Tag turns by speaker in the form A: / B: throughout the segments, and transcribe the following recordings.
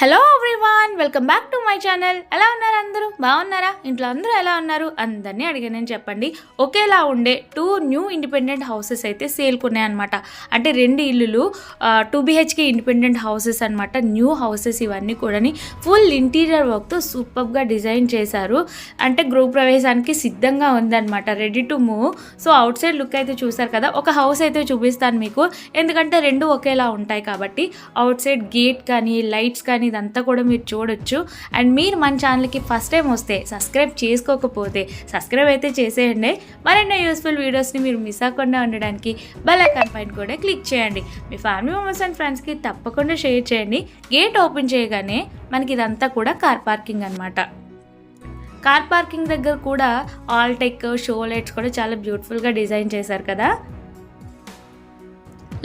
A: Hello, welcome back to my channel. ఎలా ఉన్నారు అందరూ? బాగున్నారా? ఇంట్లో అందరూ ఎలా ఉన్నారు? అందరినీ అడిగానని చెప్పండి. ఒకేలా ఉండే టూ న్యూ ఇండిపెండెంట్ హౌసెస్ అయితే సేల్కున్నాయి అనమాట అంటే రెండు ఇల్లులు టూ బిహెచ్కే ఇండిపెండెంట్ హౌసెస్ అనమాట న్యూ హౌసెస్ ఇవన్నీ కూడాని ఫుల్ ఇంటీరియర్ వర్క్తో సూపర్గా డిజైన్ చేశారు. అంటే గృహప్రవేశానికి సిద్ధంగా ఉందన్నమాట. Ready to move so outside look అయితే చూసారు కదా. ఒక హౌస్ అయితే చూపిస్తాను మీకు. ఎందుకంటే రెండు ఒకేలా ఉంటాయి కాబట్టి. అవుట్ సైడ్ గేట్ కానీ లైట్స్ కానీ ఇదంతా కూడా మీరు చూడొచ్చు. అండ్ మీరు మన ఛానల్కి ఫస్ట్ టైం వస్తే సబ్స్క్రైబ్ చేసుకోకపోతే సబ్స్క్రైబ్ అయితే చేసేయండి. మరెన్నో యూస్ఫుల్ వీడియోస్ని మీరు మిస్ అవ్వకుండా ఉండడానికి బెల్ ఐకాన్ పైన కూడా క్లిక్ చేయండి. మీ ఫ్యామిలీ మెంబర్స్ అండ్ ఫ్రెండ్స్కి తప్పకుండా షేర్ చేయండి. గేట్ ఓపెన్ చేయగానే మనకి ఇదంతా కూడా కార్ పార్కింగ్ అనమాట కార్ పార్కింగ్ దగ్గర కూడా ఆల్ టెక్ షో లైట్స్ కూడా చాలా బ్యూటిఫుల్గా డిజైన్ చేశారు కదా.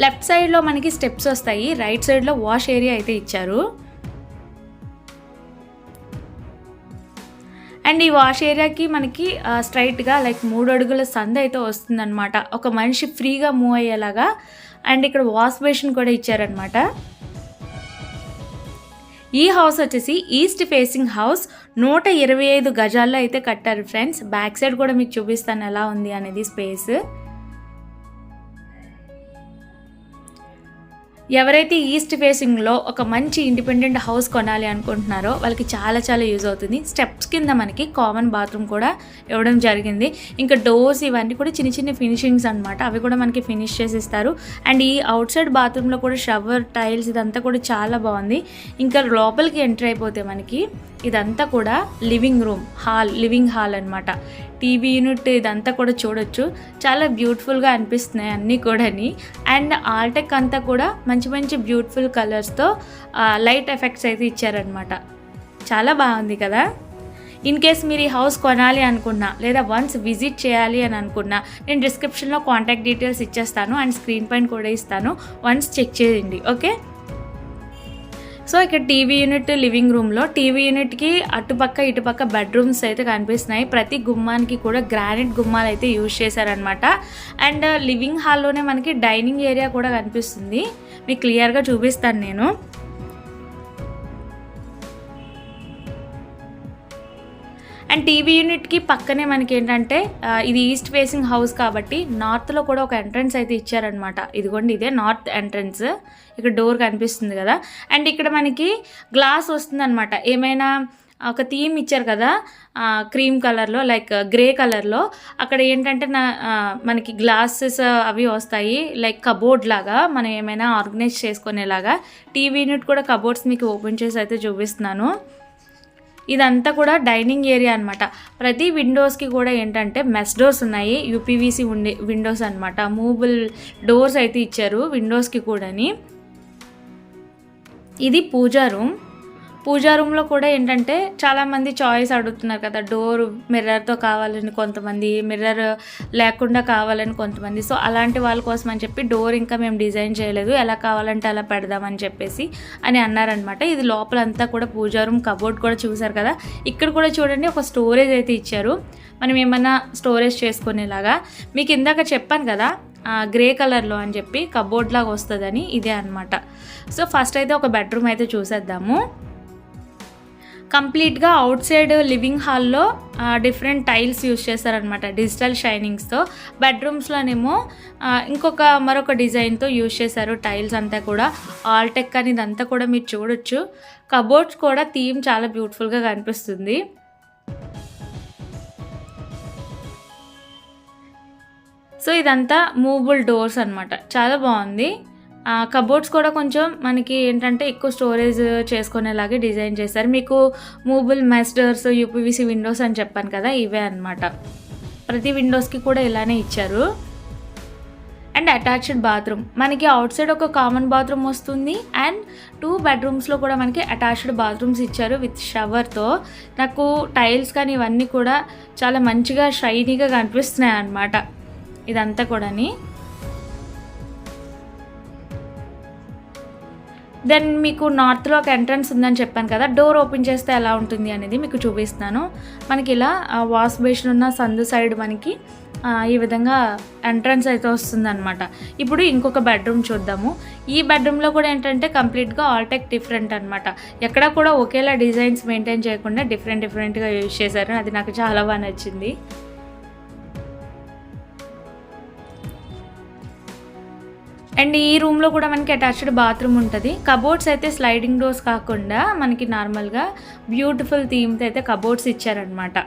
A: లెఫ్ట్ సైడ్లో మనకి స్టెప్స్ వస్తాయి. రైట్ సైడ్లో వాష్ ఏరియా అయితే ఇచ్చారు. అండ్ ఈ వాష్ ఏరియాకి మనకి స్ట్రైట్గా లైక్ మూడు అడుగుల సంద అయితే వస్తుందన్నమాట. ఒక మనిషి ఫ్రీగా మూవ్ అయ్యేలాగా అండ్ ఇక్కడ వాష్ బేసిన్ కూడా ఇచ్చారనమాట ఈ హౌస్ వచ్చేసి ఈస్ట్ ఫేసింగ్ హౌస్ నూట ఇరవై ఐదు గజాల్లో అయితే కట్టారు ఫ్రెండ్స్ బ్యాక్ సైడ్ కూడా మీకు చూపిస్తాను ఎలా ఉంది అనేది స్పేస్ ఎవరైతే ఈస్ట్ ఫేసింగ్లో ఒక మంచి ఇండిపెండెంట్ హౌస్ కొనాలి అనుకుంటున్నారో వాళ్ళకి చాలా చాలా యూజ్ అవుతుంది. స్టెప్స్ కింద మనకి కామన్ బాత్రూమ్ కూడా ఇవ్వడం జరిగింది. ఇంకా డోర్స్ ఇవన్నీ కూడా చిన్న చిన్న ఫినిషింగ్స్ అనమాట అవి కూడా మనకి ఫినిష్ చేసి ఇస్తారు అండ్ ఈ అవుట్ సైడ్ బాత్రూంలో కూడా షవర్ టైల్స్ ఇదంతా కూడా చాలా బాగుంది. ఇంకా లోపలికి ఎంటర్ అయిపోతే మనకి ఇదంతా కూడా living room hall living hall అనమాట టీవీ యూనిట్ ఇదంతా కూడా చూడొచ్చు. చాలా బ్యూటిఫుల్గా అనిపిస్తున్నాయి అన్నీ కూడాని. అండ్ ఆల్టెక్ అంతా కూడా మంచి మంచి బ్యూటిఫుల్ కలర్స్తో లైట్ ఎఫెక్ట్స్ అయితే ఇచ్చారనమాట చాలా బాగుంది కదా? ఇన్ కేస్ మీరు ఈ హౌస్ కొనాలి అనుకున్నా లేదా వన్స్ విజిట్ చేయాలి అని అనుకున్నా నేను డిస్క్రిప్షన్లో కాంటాక్ట్ డీటెయిల్స్ ఇచ్చేస్తాను అండ్ స్క్రీన్ పైన కూడా ఇస్తాను. వన్స్ చెక్ చేయండి ఓకే? సో ఇక్కడ టీవీ యూనిట్ లివింగ్ రూమ్లో టీవీ యూనిట్కి అటుపక్క ఇటుపక్క బెడ్రూమ్స్ అయితే కనిపిస్తున్నాయి. ప్రతి గుమ్మానికి కూడా గ్రానైట్ గుమ్మాలు అయితే యూజ్ చేశారనమాట అండ్ లివింగ్ హాల్లోనే మనకి డైనింగ్ ఏరియా కూడా కనిపిస్తుంది. మీకు క్లియర్గా చూపిస్తాను నేను. అండ్ టీవీ యూనిట్కి పక్కనే మనకి ఏంటంటే ఇది ఈస్ట్ ఫేసింగ్ హౌస్ కాబట్టి నార్త్లో కూడా ఒక ఎంట్రన్స్ అయితే ఇచ్చారనమాట ఇదిగోండి ఇదే నార్త్ ఎంట్రన్స్ ఇక్కడ డోర్ కనిపిస్తుంది కదా. అండ్ ఇక్కడ మనకి గ్లాస్ వస్తుందన్నమాట. ఏమైనా ఒక థీమ్ ఇచ్చారు కదా క్రీమ్ కలర్లో లైక్ గ్రే కలర్లో అక్కడ ఏంటంటే నా మనకి గ్లాసెస్ అవి వస్తాయి లైక్ కబోర్డ్ లాగా మనం ఏమైనా ఆర్గనైజ్ చేసుకునేలాగా. టీవీ యూనిట్ కూడా కబోర్డ్స్ మీకు ఓపెన్ చేసి అయితే చూపిస్తున్నాను. ఇదంతా కూడా డైనింగ్ ఏరియా అనమాట ప్రతి విండోస్కి కూడా ఏంటంటే మెస్ డోర్స్ ఉన్నాయి యూపీవీసీ ఉండే విండోస్ అనమాట మూవబుల్ డోర్స్ అయితే ఇచ్చారు విండోస్కి కూడాని. ఇది పూజా రూమ్ పూజా రూమ్లో కూడా ఏంటంటే చాలామంది చాయిస్ అడుగుతున్నారు కదా డోర్ మిర్రర్తో కావాలని కొంతమంది మిర్రర్ లేకుండా కావాలని కొంతమంది. సో అలాంటి వాళ్ళ కోసం అని చెప్పి డోర్ ఇంకా మేము డిజైన్ చేయలేదు. ఎలా కావాలంటే అలా పెడదామని చెప్పేసి అని అన్నారనమాట ఇది లోపలంతా కూడా పూజా రూమ్ కబోర్డ్ కూడా చూసారు కదా. ఇక్కడ కూడా చూడండి ఒక స్టోరేజ్ అయితే ఇచ్చారు. మనం ఏమన్నా స్టోరేజ్ చేసుకునేలాగా. మీకు ఇందాక చెప్పాను కదా గ్రే కలర్లో అని చెప్పి కబోర్డ్ లాగా వస్తుందని ఇదే అనమాట సో ఫస్ట్ అయితే ఒక బెడ్రూమ్ అయితే చూసేద్దాము. కంప్లీట్గా అవుట్ సైడ్ లివింగ్ హాల్లో డిఫరెంట్ టైల్స్ యూస్ చేశారనమాట డిజిటల్ షైనింగ్స్తో. బెడ్రూమ్స్లోనేమో ఇంకొక మరొక డిజైన్తో యూస్ చేశారు టైల్స్ అంతా కూడా. ఆల్టెక్ అని ఇదంతా కూడా మీరు చూడొచ్చు. కబోర్డ్స్ కూడా థీమ్ చాలా బ్యూటిఫుల్గా కనిపిస్తుంది. సో ఇదంతా మూవబుల్ డోర్స్ అనమాట చాలా బాగుంది. కబోర్డ్స్ కూడా కొంచెం మనకి ఏంటంటే ఎక్కువ స్టోరేజ్ చేసుకునేలాగే డిజైన్ చేశారు మీకు మూబుల్ మెస్టర్స్ యూపీవీసీ విండోస్ అని చెప్పాను కదా ఇవే అనమాట ప్రతి విండోస్కి కూడా ఇలానే ఇచ్చారు. అండ్ అటాచ్డ్ బాత్రూమ్ మనకి అవుట్ సైడ్ ఒక కామన్ బాత్రూమ్ వస్తుంది. అండ్ టూ బెడ్రూమ్స్లో కూడా మనకి అటాచ్డ్ బాత్రూమ్స్ ఇచ్చారు విత్ షవర్తో నాకు టైల్స్ కానీ ఇవన్నీ కూడా చాలా మంచిగా షైనీగా కనిపిస్తున్నాయి అన్నమాట ఇదంతా కూడాని. దెన్ మీకు నార్త్లో ఒక ఎంట్రన్స్ ఉందని చెప్పాను కదా డోర్ ఓపెన్ చేస్తే ఎలా ఉంటుంది అనేది మీకు చూపిస్తాను మనకి ఇలా వాష్ బేసిన్ ఉన్న సందు సైడ్ మనకి ఈ విధంగా ఎంట్రన్స్ అయితే వస్తుందన్నమాట. ఇప్పుడు ఇంకొక బెడ్రూమ్ చూద్దాము. ఈ బెడ్రూమ్లో కూడా ఏంటంటే కంప్లీట్గా ఆల్టెక్ డిఫరెంట్ అనమాట ఎక్కడ కూడా ఒకేలా డిజైన్స్ మెయింటైన్ చేయకుండా డిఫరెంట్ డిఫరెంట్గా యూజ్ చేశారు. అది నాకు చాలా బాగా నచ్చింది. అండ్ ఈ రూమ్లో కూడా మనకి అటాచ్డ్ బాత్రూమ్ ఉంటుంది. కబోర్డ్స్ అయితే స్లైడింగ్ డోర్స్ కాకుండా మనకి నార్మల్గా బ్యూటిఫుల్ థీమ్తో అయితే కబోర్డ్స్ ఇచ్చారనమాట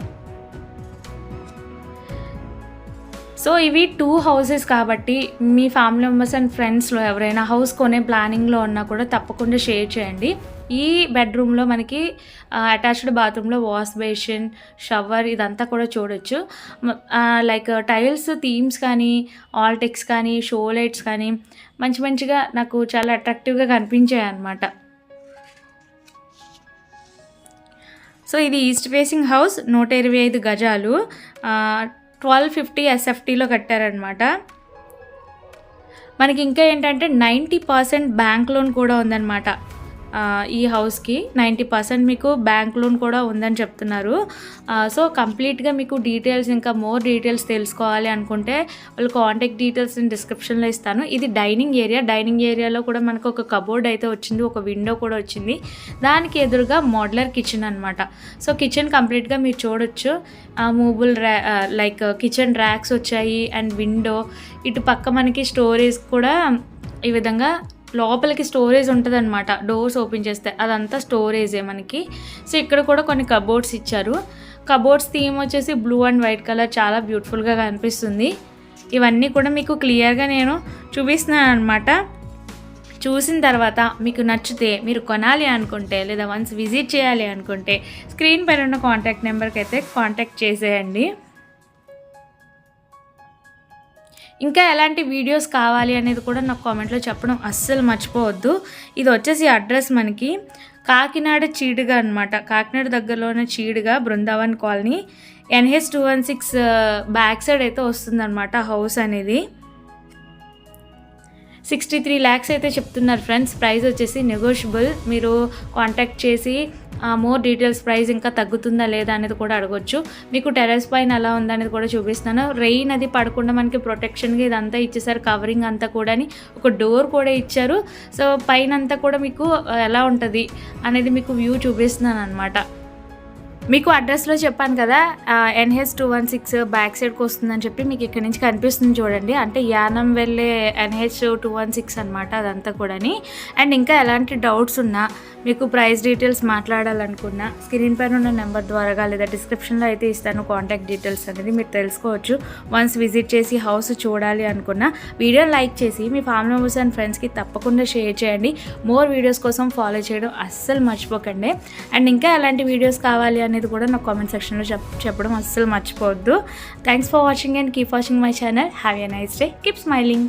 A: సో ఇవి టూ హౌసెస్ కాబట్టి మీ ఫ్యామిలీ మెంబర్స్ అండ్ ఫ్రెండ్స్లో ఎవరైనా హౌస్ కొనే ప్లానింగ్లో ఉన్నా కూడా తప్పకుండా షేర్ చేయండి. ఈ బెడ్రూమ్లో మనకి అటాచ్డ్ బాత్రూంలో వాష్ బేసిన్ షవర్ ఇదంతా కూడా చూడొచ్చు. లైక్ టైల్స్ థీమ్స్ కానీ ఆల్టెక్స్ కానీ షో లైట్స్ కానీ మంచి మంచిగా నాకు చాలా అట్రాక్టివ్గా కనిపించాయి అన్నమాట. సో ఇది ఈస్ట్ ఫేసింగ్ హౌస్ నూట ఇరవై ఐదు గజాలు. ట్వెల్వ్ ఫిఫ్టీ ఎస్ఎఫ్టీలో కట్టారనమాట మనకి ఇంకా ఏంటంటే నైంటీ పర్సెంట్ బ్యాంక్ లోన్ కూడా ఉందన్నమాట. ఈ హౌస్కి నైంటీ పర్సెంట్ మీకు బ్యాంక్ లోన్ కూడా ఉందని చెప్తున్నారు. సో కంప్లీట్గా మీకు డీటెయిల్స్ ఇంకా మోర్ డీటెయిల్స్ తెలుసుకోవాలి అనుకుంటే వాళ్ళు కాంటాక్ట్ డీటెయిల్స్ నేను డిస్క్రిప్షన్లో ఇస్తాను. ఇది డైనింగ్ ఏరియా. డైనింగ్ ఏరియాలో కూడా మనకు ఒక కబోర్డ్ అయితే వచ్చింది ఒక విండో కూడా వచ్చింది. దానికి ఎదురుగా మోడ్లర్ కిచెన్ అనమాట సో కిచెన్ కంప్లీట్గా మీరు చూడొచ్చు. Movable rack like kitchen racks వచ్చాయి అండ్ విండో. ఇటు పక్క మనకి స్టోరేజ్ కూడా ఈ విధంగా లోపలికి స్టోరేజ్ ఉంటుంది అనమాట డోర్స్ ఓపెన్ చేస్తే అదంతా స్టోరేజే మనకి. సో ఇక్కడ కూడా కొన్ని కబోర్డ్స్ ఇచ్చారు. కబోర్డ్స్ థీమ్ వచ్చేసి బ్లూ అండ్ వైట్ కలర్ చాలా బ్యూటిఫుల్గా కనిపిస్తుంది. ఇవన్నీ కూడా మీకు క్లియర్గా నేను చూపిస్తున్నాను అనమాట చూసిన తర్వాత మీకు నచ్చితే మీరు కొనాలి అనుకుంటే లేదా వన్స్ విజిట్ చేయాలి అనుకుంటే స్క్రీన్ పైన ఉన్న కాంటాక్ట్ నెంబర్కి అయితే కాంటాక్ట్ చేసేయండి. ఇంకా ఎలాంటి వీడియోస్ కావాలి అనేది కూడా నాకు కామెంట్లో చెప్పడం అస్సలు మర్చిపోవద్దు. ఇది వచ్చేసి అడ్రస్ మనకి కాకినాడ చీడుగా అనమాట కాకినాడ దగ్గరలోనే Cheediga Brindavan colony. NH two one six back side అయితే వస్తుందన్నమాట హౌస్ అనేది. సిక్స్టీ త్రీ ల్యాక్స్ అయితే చెప్తున్నారు ఫ్రెండ్స్. ప్రైస్ వచ్చేసి నెగోషియబుల్. మీరు కాంటాక్ట్ చేసి మోర్ డీటెయిల్స్ ప్రైస్ ఇంకా తగ్గుతుందా లేదా అనేది కూడా అడగొచ్చు. మీకు టెరెస్ పైన ఎలా ఉందనేది కూడా చూపిస్తాను రెయిన్ అది పడకుండా మనకి ప్రొటెక్షన్గా ఇదంతా ఇచ్చేసారు. కవరింగ్ అంతా కూడా ఒక డోర్ కూడా ఇచ్చారు. సో పైన అంతా కూడా మీకు ఎలా ఉంటుంది అనేది మీకు వ్యూ చూపిస్తున్నాను అనమాట మీకు అడ్రస్లో చెప్పాను కదా NH two one six back సైడ్కి వస్తుందని చెప్పి మీకు ఇక్కడ నుంచి కనిపిస్తుంది చూడండి. అంటే యానం వెళ్ళే ఎన్హెచ్ టూ వన్ సిక్స్ అనమాట అదంతా కూడాని. అండ్ ఇంకా ఎలాంటి డౌట్స్ ఉన్నా మీకు ప్రైస్ డీటెయిల్స్ మాట్లాడాలనుకున్నా స్క్రీన్ పైన ఉన్న నెంబర్ ద్వారా లేదా డిస్క్రిప్షన్లో అయితే ఇస్తాను కాంటాక్ట్ డీటెయిల్స్ అనేది మీరు తెలుసుకోవచ్చు. వన్స్ విజిట్ చేసి హౌస్ చూడాలి అనుకున్నా వీడియో లైక్ చేసి మీ ఫ్యామిలీ మెంబర్స్ అండ్ ఫ్రెండ్స్కి తప్పకుండా షేర్ చేయండి. మోర్ వీడియోస్ కోసం ఫాలో చేయడం అస్సలు మర్చిపోకండి. అండ్ ఇంకా ఎలాంటి వీడియోస్ కావాలి అనేది కూడా నాకు కామెంట్ సెక్షన్లో చెప్ చెప్పడం అస్సలు మర్చిపోవద్దు. Thanks for watching and keep watching my channel have a nice day keep smiling